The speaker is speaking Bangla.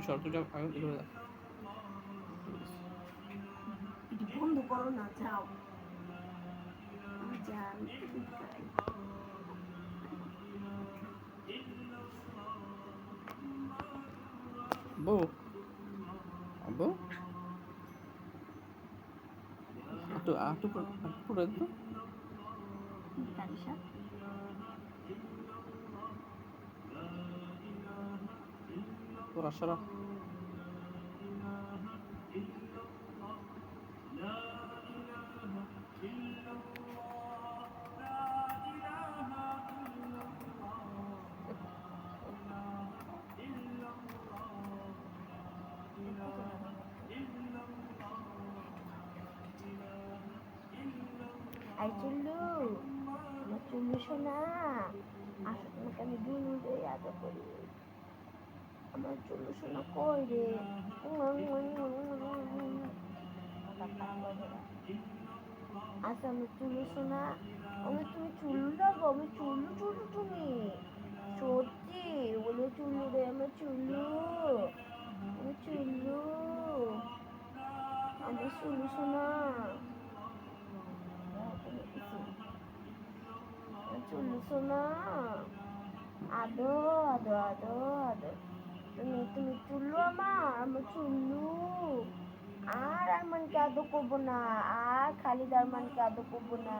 তুই সর তুই বন্ধ করো না যাও। বউ বউ একটু একটু পুরো একটু তোরা সরা। আই চুল্লু আমার চুল্লু শোনা। আসো তোমাকে আমি রে আদর করি। আমার চুল্লু শোনা, কই রে? আচ্ছা আমার চুল্লু শোনা, আমি তুমি চুল্লু লাগো আমি চুল্লু চুল্লু তুমি। সত্যি, বলে চুল্লু রে আমার চুল্লু আমার চুল্লু আমার চুল্লু শোনা। চুল্লু শোনা। আদো আদো আদো আদো তুমি তুমি চুল্লু আমার আমার চুল্লু আর আরমানকে আদো করব না, আর খালিদ আরমানকে আদো করব না।